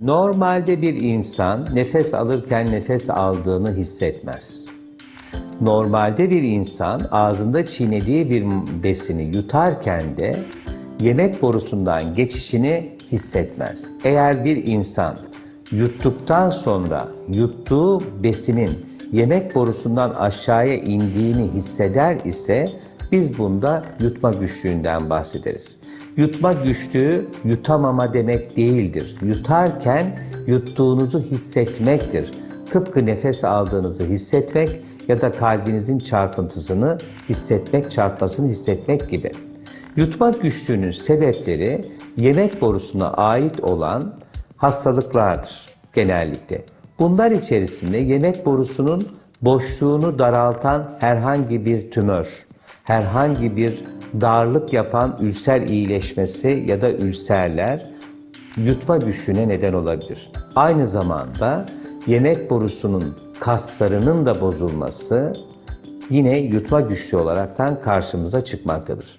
Normalde bir insan nefes alırken nefes aldığını hissetmez. Normalde bir insan ağzında çiğnediği bir besini yutarken de yemek borusundan geçişini hissetmez. Eğer bir insan yuttuktan sonra yuttuğu besinin yemek borusundan aşağıya indiğini hisseder ise biz bunda yutma güçlüğünden bahsederiz. Yutma güçlüğü yutamama demek değildir. Yutarken yuttuğunuzu hissetmektir. Tıpkı nefes aldığınızı hissetmek ya da kalbinizin çarpıntısını hissetmek, çarpmasını hissetmek gibi. Yutma güçlüğünün sebepleri yemek borusuna ait olan hastalıklardır genellikle. Bunlar içerisinde yemek borusunun boşluğunu daraltan herhangi bir tümör, herhangi bir darlık yapan ülser iyileşmesi ya da ülserler yutma güçlüğüne neden olabilir. Aynı zamanda yemek borusunun kaslarının da bozulması yine yutma güçlüğü olaraktan karşımıza çıkmaktadır.